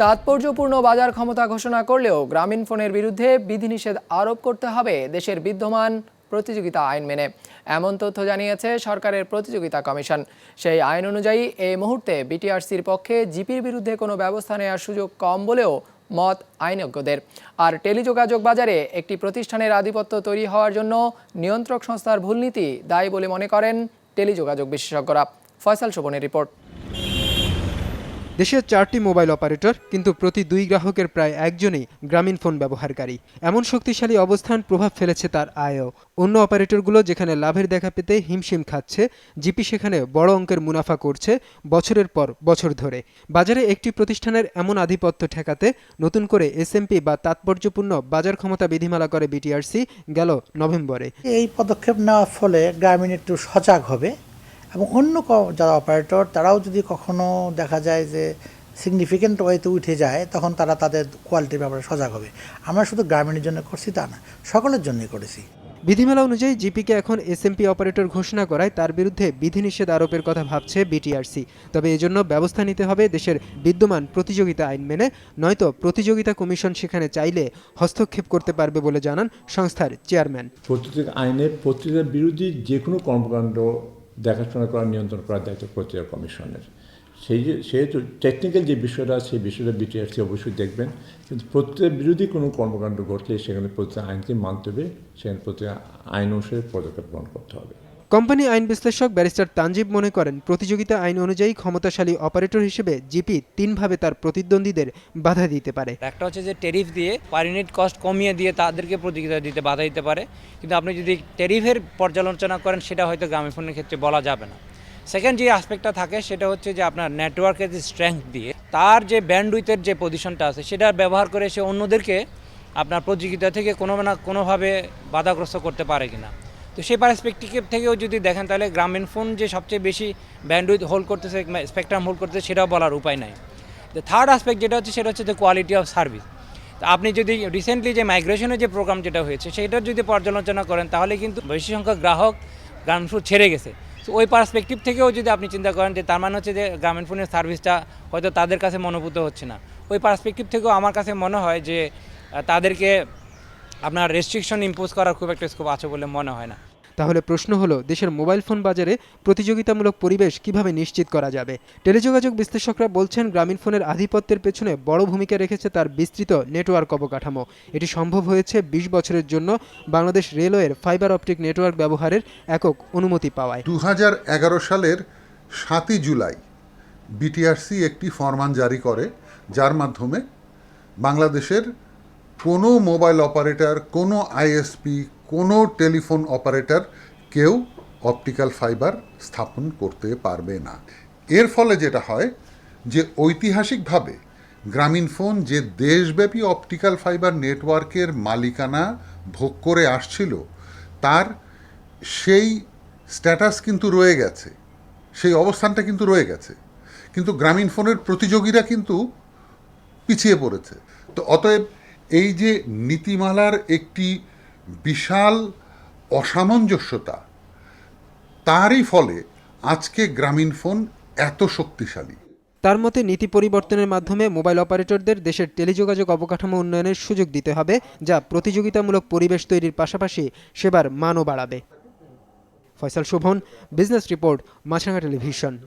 তাৎপর্যপূর্ণ বাজার ক্ষমতা ঘোষণা করলেও গ্রামীণ ফোনের বিরুদ্ধে বিধিনিষেধ আরোপ করতে হবে দেশের বিদ্যমান প্রতিযোগিতা আইন মেনে। এমন তথ্য জানিয়েছে সরকারের প্রতিযোগিতা কমিশন। সেই আইন অনুযায়ী এই মুহূর্তে বিটিআরসির পক্ষে জিপির বিরুদ্ধে কোনো ব্যবস্থা নেওয়ার সুযোগ কম বলেও মত আইনজ্ঞদের। আর টেলিযোগাযোগ বাজারে একটি প্রতিষ্ঠানের আধিপত্য তৈরি হওয়ার জন্য নিয়ন্ত্রক সংস্থার ভুল নীতি দায়ী বলে মনে করেন টেলিযোগাযোগ বিশেষজ্ঞরা। ফয়সাল শোভনের রিপোর্ট। দেশের চারটি মোবাইল অপারেটর, কিন্তু প্রতি দুই গ্রাহকের প্রায় একজনই গ্রামীণ ফোন ব্যবহারকারী। এমন শক্তিশালী অবস্থান প্রভাব ফেলেছে তার আয়ও। অন্য অপারেটরগুলো যেখানে লাভের দেখা পেতে হিমশিম খাচ্ছে, জিপি সেখানে বড় অঙ্কের মুনাফা করছে বছরের পর বছর ধরে। বাজারে একটি প্রতিষ্ঠানের এমন আধিপত্য ঠেকাতে নতুন করে এসএমপি বা তাৎপর্যপূর্ণ বাজার ক্ষমতা বিধিমালা করে বিটিআরসি গেল নভেম্বরে। এই পদক্ষেপ নেওয়ার ফলে গ্রামীণ একটু সজাগ হবে। এবং অন্য যারা অপারেটর তারাও যদি কখনো দেখা যায় যে সিগনিফিকেন্ট ওয়েতে উঠে যায় তখন তারা তাদের কোয়ালিটির ব্যাপারে সজাগ হবে। আমরা শুধু গ্রামীণের জন্য করছি তা না সকলের জন্যই করেছি। বিধিমালা অনুযায়ী জিপিকে এখন এসএমপি অপারেটর ঘোষণা করায় তার বিরুদ্ধে বিধিনিষেধ আরোপের কথা ভাবছে বিটিআরসি তবে এজন্য ব্যবস্থা নিতে হবে দেশের বিদ্যমান প্রতিযোগিতা আইন মেনে নয়তো প্রতিযোগিতা কমিশন সেখানে চাইলে হস্তক্ষেপ করতে পারবে বলে জানান সংস্থার চেয়ারম্যান। প্রতিযোগিতা আইনের প্রতিযোগিতার বিরোধী যে কোনো কর্মকাণ্ড দেখাশোনা করা নিয়ন্ত্রণ করার দায়িত্ব প্রতিরক্ষা কমিশনের। সেই যে, সেহেতু টেকনিক্যাল যে বিষয়টা সেই বিষয়টা বিটিআরসি অবশ্যই দেখবেন। কিন্তু প্রত্যেক বিরোধী কোনো কর্মকাণ্ড ঘটলে সেখানে প্রত্যেক আইনকে মানতে হবে, সেখানে প্রত্যেক আইন অনুসারে পদক্ষেপ গ্রহণ করতে হবে। কোম্পানি আইন বিশ্লেষক ব্যারিস্টার তানজিব মনে করেন, প্রতিযোগিতা আইন অনুযায়ী ক্ষমতাশালী অপারেটর হিসেবে জিপি তিনভাবে তার প্রতিদ্বন্দ্বীদের বাধা দিতে পারে। একটা হচ্ছে যে ট্যারিফ দিয়ে পার ইউনিট কস্ট কমিয়ে দিয়ে তাদেরকে প্রতিযোগিতা দিতে বাধা দিতে পারে। কিন্তু আপনি যদি ট্যারিফের পর্যালোচনা করেন, সেটা হয়তো গ্রামীণ ফোনের ক্ষেত্রে বলা যাবে না। সেকেন্ড যে আসপেক্টটা থাকে, সেটা হচ্ছে যে আপনার নেটওয়ার্কের যে স্ট্রেংথ দিয়ে তার যে ব্যান্ডউইথের যে পজিশনটা আছে, সেটা ব্যবহার করে সে অন্যদেরকে আপনার প্রতিযোগিতা থেকে কোনো না কোনোভাবে বাধাগ্রস্ত করতে পারে কিনা। তো সেই পার্সপেক্টিভ থেকেও যদি দেখেন, তাহলে গ্রামীণ ফোন যে সবচেয়ে বেশি ব্যান্ডউইথ হোল্ড করতেছে স্পেকট্রাম হোল্ড করতেছে, সেটাও বলার উপায় নাই। তো থার্ড আসপেক্ট যেটা হচ্ছে, সেটা হচ্ছে দ্য কোয়ালিটি অফ সার্ভিস তো আপনি যদি রিসেন্টলি যে মাইগ্রেশনের যে প্রোগ্রাম যেটা হয়েছে, সেটার যদি পর্যালোচনা করেন, তাহলে কিন্তু বেশি সংখ্যক গ্রাহক গ্রামীণ ফোন ছেড়ে গেছে। তো ওই পার্সপেক্টিভ থেকেও যদি আপনি চিন্তা করেন যে, তার মানে হচ্ছে যে গ্রামীণ ফোনের সার্ভিসটা হয়তো তাদের কাছে মনোভূত হচ্ছে না। ওই পার্সপেক্টিভ থেকেও আমার কাছে মনে হয় যে তাদেরকে আপনার রেস্ট্রিকশন ইম্পোজ করার খুব একটা স্কোপ আছে বলে মনে হয় না। তাহলে প্রশ্ন হলো, দেশের মোবাইল ফোন বাজারে প্রতিযোগিতামূলক পরিবেশ কীভাবে নিশ্চিত করা যাবে? টেলিযোগাযোগ বিশ্লেষকরা বলছেন, গ্রামীণ ফোনের আধিপত্যের পেছনে বড় ভূমিকা রেখেছে তার বিস্তৃত নেটওয়ার্ক অবকাঠামো। এটি সম্ভব হয়েছে ২০ বছরের জন্য বাংলাদেশ রেলওয়ের ফাইবার অপটিক নেটওয়ার্ক ব্যবহারের একক অনুমতি পাওয়ায়। দু হাজার এগারো সালের সাতই জুলাই বিটিআরসি একটি ফরমান জারি করে, যার মাধ্যমে বাংলাদেশের কোনো মোবাইল অপারেটর, কোনো আইএসপি কোনো টেলিফোন অপারেটর কেউ অপটিক্যাল ফাইবার স্থাপন করতে পারবে না। এর ফলে যেটা হয় যে ঐতিহাসিকভাবে গ্রামীণ ফোন যে দেশব্যাপী অপটিক্যাল ফাইবার নেটওয়ার্কের মালিকানা ভোগ করে আসছিল, তার সেই স্ট্যাটাস কিন্তু রয়ে গেছে, সেই অবস্থানটা কিন্তু রয়ে গেছে। কিন্তু গ্রামীণ ফোনের প্রতিযোগীরা কিন্তু পিছিয়ে পড়েছে। তো অতএব এই যে নীতিমালার একটি বিশাল অসামঞ্জস্যতা। তারই ফলে আজকে গ্রামীণ ফোন এত শক্তিশালী। তার মতে নীতি পরিবর্তনের মাধ্যমে মোবাইল অপারেটরদের দেশের টেলিযোগাযোগ অবকাঠামো উন্নয়নের সুযোগ দিতে হবে, যা প্রতিযোগিতামূলক পরিবেশ তৈরির পাশাপাশি সেবার মানও বাড়াবে। Faisal Shovon, business report Maasranga television.